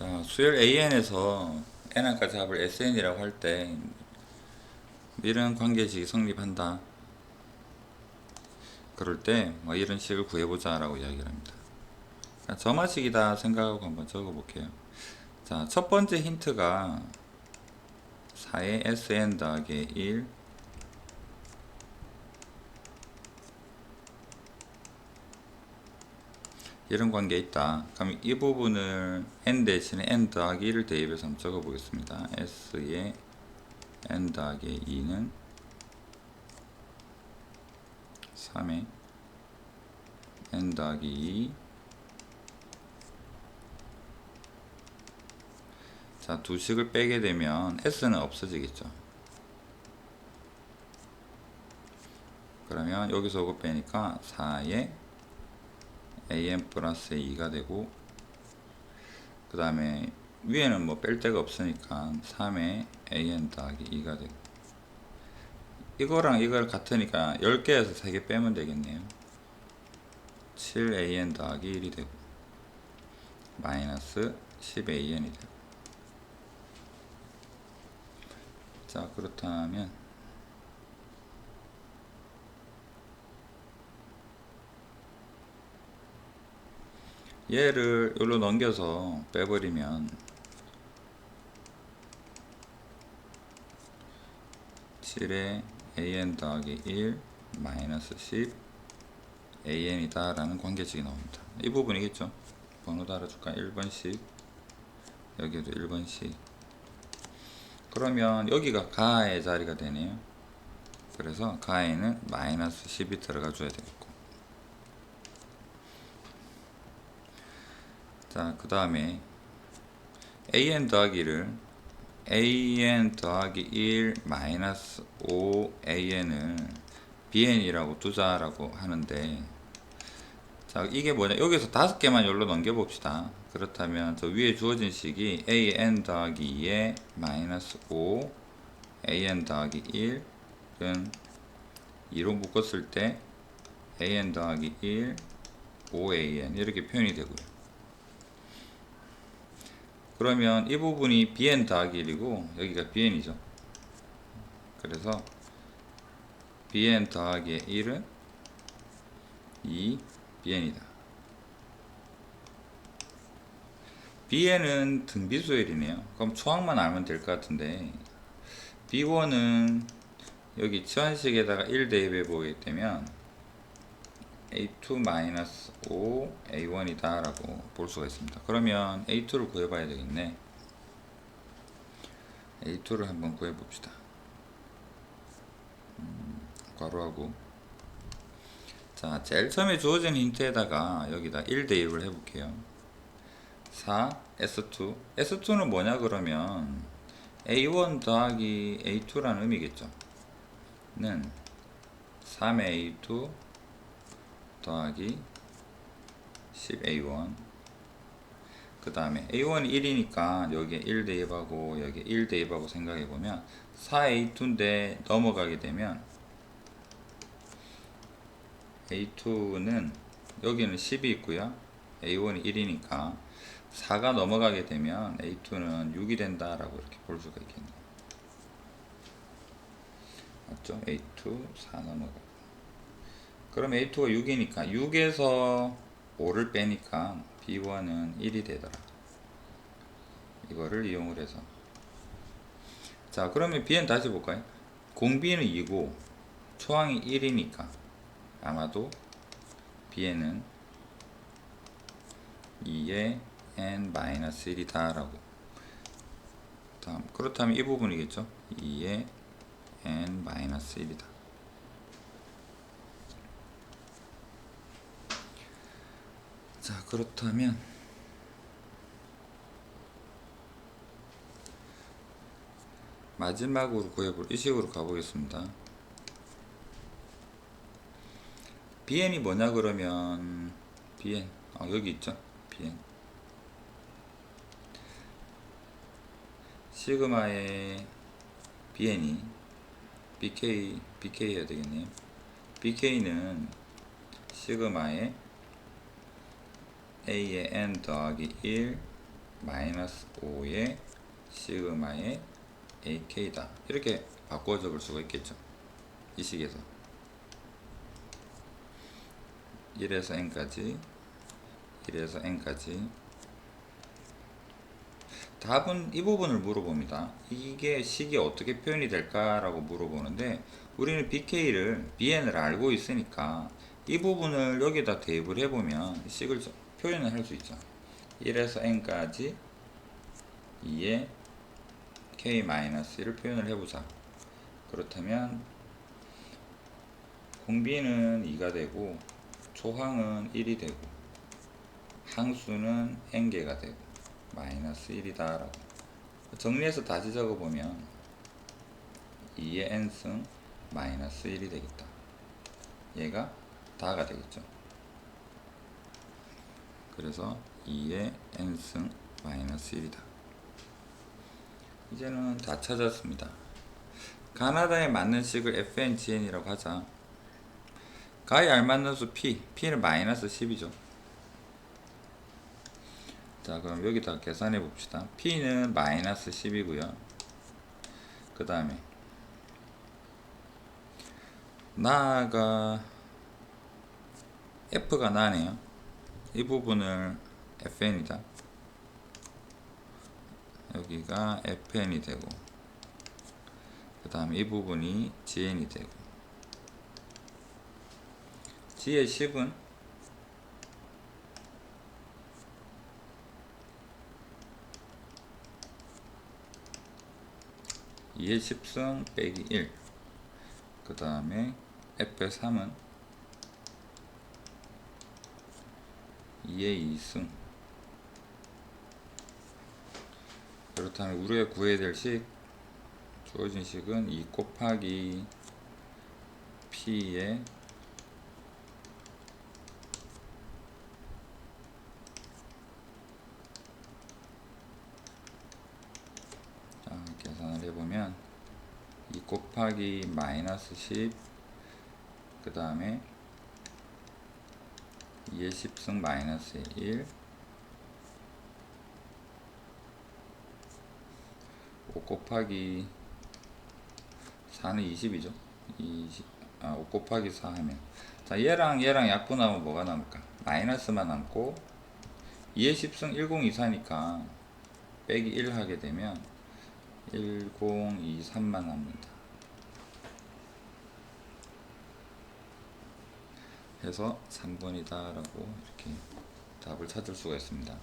자, 수열 AN에서 N한까 잡을 SN이라고 할 때 이런 관계식이 성립한다. 그럴 때 뭐 이런 식을 구해보자 라고 이야기를 합니다. 그러니까 점화식이다 생각하고 한번 적어볼게요. 자, 첫 번째 힌트가 4의 SN 더하기 1 이런 관계 있다. 그럼 이 부분을 n 대신에 n 더하기 1을 대입해서 한번 적어 보겠습니다. s의 n 더하기 2는 3의 n 더하기 2 자, 두 식을 빼게 되면 s는 없어지겠죠. 그러면 여기서 이거 빼니까 4의 an 플러스 2가 되고 그 다음에 위에는 뭐 뺄 데가 없으니까 3의 an 더하기 2가 되고 이거랑 이걸 같으니까 10개에서 3개 빼면 되겠네요. 7an 더하기 1이 되고 마이너스 10an이 되고 자 그렇다면 얘를 여기로 넘겨서 빼버리면 7에 an 더하기 1 마이너스 10 an이다 라는 관계식이 나옵니다. 이 부분이겠죠. 번호 달아줄까 1번씩 여기도 1번씩 그러면 여기가 가의 자리가 되네요. 그래서 가에는 마이너스 10이 들어가 줘야 되겠 자, 그 다음에 an 더하기를 an 더하기 1 마이너스 5 an을 bn이라고 두자라고 하는데 자 이게 뭐냐? 여기서 다섯 개만 열로 넘겨 봅시다. 그렇다면 저 위에 주어진 식이 an 더하기 2에 마이너스 5 an 더하기 1은 2로 묶었을 때 an 더하기 1 5an 이렇게 표현이 되고요 그러면 이 부분이 bn 더하기 1이고 여기가 bn이죠. 그래서 bn 더하기 1은 2 bn이다. bn은 등비수열이네요. 그럼 초항만 알면 될 것 같은데 b1은 여기 치환식에다가 1 대입해 보게 되면 a2-5 a1이다 라고 볼 수가 있습니다. 그러면 a2를 구해봐야 되겠네. A2를 한번 구해봅시다. 음, 괄호하고. 자 제일 처음에 주어진 힌트에다가 여기다 1 대입을 해볼게요. 4 s2 s2는 뭐냐 그러면 a1 더하기 a2라는 의미겠죠. 는 3의 a2 더하기 10a1 그 다음에 a1이 1이니까 여기에 1 대입하고 여기에 1 대입하고 생각해 보면 4a2인데 넘어가게 되면 a2는 여기는 10이 있고요. a1이 1이니까 4가 넘어가게 되면 a2는 6이 된다라고 이렇게 볼 수가 있겠네요. 맞죠? a2 4 넘어가고 그럼 A2가 6이니까 6에서 5를 빼니까 B1은 1이 되더라. 이거를 이용을 해서 자 그러면 B는 다시 볼까요? 공비는 2고 초항이 1이니까 아마도 B에는 2의 n-1이다 라고 다음 그렇다면 이 부분이겠죠 2의 n-1이다 자 그렇다면 마지막으로 구해볼 이 식으로 가보겠습니다. bn이 뭐냐 그러면? bn 아 여기 있죠? bn 시그마의 bn이 bk bk 해야 되겠네요. bk는 시그마의 a의 n 더하기 1 마이너스 5의 시그마의 ak다. 이렇게 바꿔 적을 수가 있겠죠. 이 식에서. 1에서 n까지 1에서 n까지. 답은 이 부분을 물어봅니다. 이게 식이 어떻게 표현이 될까 라고 물어보는데 우리는 BK를 BN을 알고 있으니까 이 부분을 여기다 대입을 해보면 식을 저- 표현을 할 수 있죠. 1에서 n까지 2의 k-1을 표현을 해보자. 그렇다면 공비는 2가 되고 조항은 1이 되고 항수는 n개가 되고 마이너스 1이다 라고 정리해서 다시 적어보면 2의 n승 마이너스 1이 되겠다 얘가 다가 되겠죠 그래서 2의 n승 마이너스 1이다. 이제는 다 찾았습니다. 가나다에 맞는 식을 FNGN이라고 하자. 가에 알맞는 수 P, P는 마이너스 10이죠. 자 그럼 여기다 계산해 봅시다. P는 마이너스 10이고요. 그 다음에 나가 F가 나네요 이 부분을 FN이다 여기가 FN이 되고 그 다음에 이 부분이 GN이 되고 G의 10은 2의 10승 빼기 1. 그 다음에 F의 3은 2의 2승. 그렇다면 우리가 구해야 될 식, 주어진 식은 2 곱하기 P의 자, 계산을 해보면 2 곱하기 마이너스 10, 그 다음에 2의 10승 마이너스 1, 5 곱하기 4는 20이죠. 20, 아, 5 곱하기 4 하면. 자, 얘랑 얘랑 약분하면 뭐가 남을까? 마이너스만 남고, 2의 10승 1024니까, 빼기 1 하게 되면, 1023만 남는다. 해서 3번이다 라고 이렇게 답을 찾을 수가 있습니다.